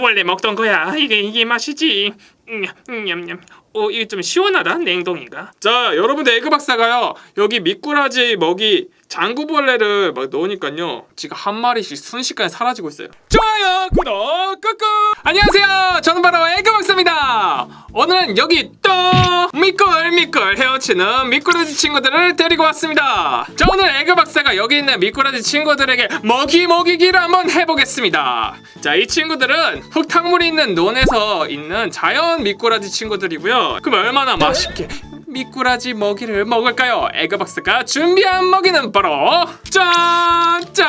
원래 먹던 거야. 이게 이게 맛이지. 음, 냠냠. 오, 이게 좀 시원하다. 냉동이가. 자, 여러분들 에그 박사가요. 여기 미꾸라지 먹이 장구벌레를 막 넣으니까요. 지금 한 마리씩 순식간에 사라지고 있어요. 좋아요, 구독, 꾹꾹. 안녕하세요. 저는 바로 에그 박사입니다. 오늘은 여기 또 미끌 미끌 헤엄치는 미꾸라지 친구들을 데리고 왔습니다. 자, 오늘 에그 박사가 여기 있는 미꾸라지 친구들에게 먹이 먹이기를 한번 해보겠습니다. 자, 이 친구들은 흙탕물이 있는 논에서 있는 자연 미꾸라지 친구들이고요. 그럼 얼마나 맛있게 미꾸라지 먹이를 먹을까요? 에그 박사가 준비한 먹이는 바로 짠짠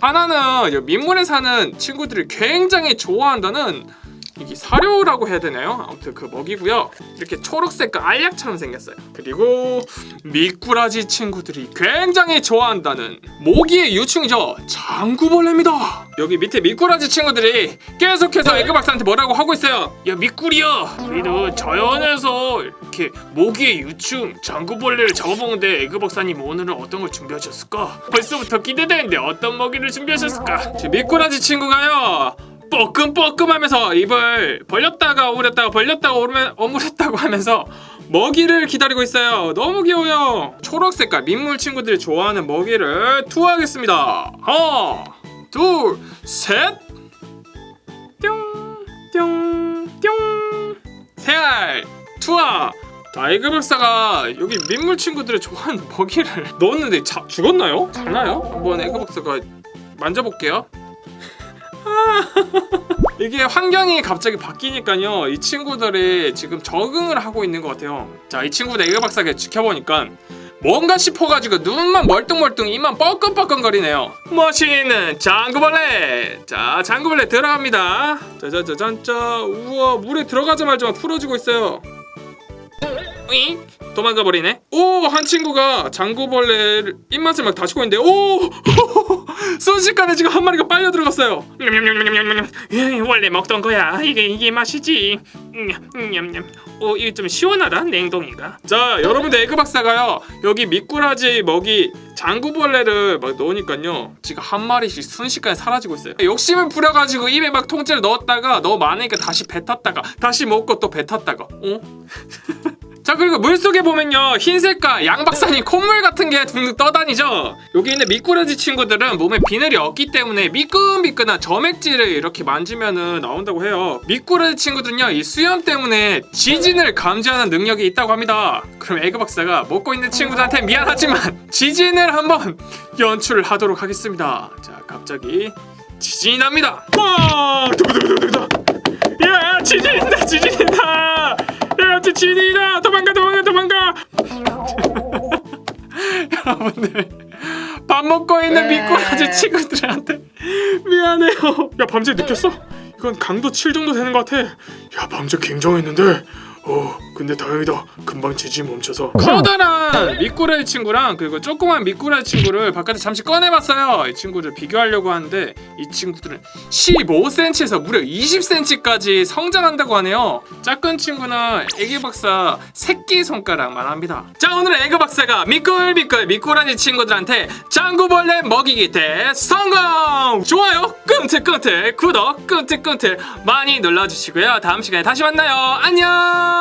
하나는 이 민물에 사는 친구들이 굉장히 좋아한다는 이게 사료라고 해야 되나요? 아무튼 그 먹이고요. 이렇게 초록색 그 알약처럼 생겼어요. 그리고 미꾸라지 친구들이 굉장히 좋아한다는 모기의 유충이죠. 장구벌레입니다. 여기 밑에 미꾸라지 친구들이 계속해서 에그 박사한테 뭐라고 하고 있어요. 야 미꾸리야, 우리도 자연에서 이렇게 모기의 유충 장구벌레를 잡아먹는데 에그 박사님 오늘은 어떤 걸 준비하셨을까? 벌써부터 기대되는데 어떤 먹이를 준비하셨을까? 제 미꾸라지 친구가요. 뻐끔뻐끔하면서 입을 벌렸다가 오므렸다가 벌렸다가 오므- 오므렸다고 하면서 먹이를 기다리고 있어요. 너무 귀여워요. 초록 색깔 민물 친구들이 좋아하는 먹이를 투하하겠습니다. 하나, 둘, 셋. 뿅, 뿅, 뿅. 세알 투하. 자, 에그 박사가 여기 민물 친구들이 좋아하는 먹이를 넣었는데 자, 죽었나요? 자나요? 한번 에그 박사가 만져볼게요. 이게 환경이 갑자기 바뀌니까요. 이 친구들이 지금 적응을 하고 있는 것 같아요. 자, 이 친구들 에그 박사가 지켜보니까 뭔가 싶어가지고 눈만 멀뚱멀뚱 입만 뻐끔뻐끔거리네요. 멋있는 장구벌레. 자, 장구벌레 들어갑니다. 짜자자잔짜. 우와, 물에 들어가자마자 풀어지고 있어요. 이 도망가 버리네. 오, 한 친구가 장구벌레 입맛을 막 다시고 있는데, 오, 순식간에 지금 한 마리가 빨려 들어갔어요. 원래 먹던 거야. 이게 이게 맛이지. 오, 이게 좀 시원하다. 냉동이가. 자, 여러분들 에그 박사가요. 여기 미꾸라지 먹이 장구벌레를 막 넣으니까요. 지금 한 마리씩 순식간에 사라지고 있어요. 욕심을 부려가지고 입에 막 통째로 넣었다가 너무 많으니까 다시 뱉었다가 다시 먹고 또 뱉었다가. 어? 자 그리고 물속에 보면요. 흰색과 양박사님 콧물 같은 게 둥둥 떠다니죠? 여기 있는 미꾸라지 친구들은 몸에 비늘이 없기 때문에 미끈미끈한 점액질을 이렇게 만지면은 나온다고 해요. 미꾸라지 친구들은요 이 수염 때문에 지진을 감지하는 능력이 있다고 합니다. 그럼 에그 박사가 먹고 있는 친구들한테 미안하지만 지진을 한번 연출을 하도록 하겠습니다. 자 갑자기 지진이 납니다. 와 여러분들. 밥 먹고 있는 미꾸라지 친구들한테 미안해요. 야 밤새 느꼈어? 이건 강도 7 정도 되는 것 같아. 야 밤새 굉장했는데 어 근데 다행이다. 금방 지진 멈춰서. 커다란 미꾸라지 친구랑 그리고 조그만 미꾸라지 친구를 바깥에 잠시 꺼내봤어요. 이 친구들 비교하려고 하는데 이 친구들은 15cm에서 무려 20cm까지 성장한다고 하네요. 작은 친구는 애기 박사 새끼 손가락만 합니다. 자 오늘은 애기 박사가 미끌미끌 미꾸라지 친구들한테 장구벌레 먹이기 대 성공! 좋아요. 끔틀끔틀 구독 끔틀끔틀 많이 눌러주시고요. 다음 시간에 다시 만나요. 안녕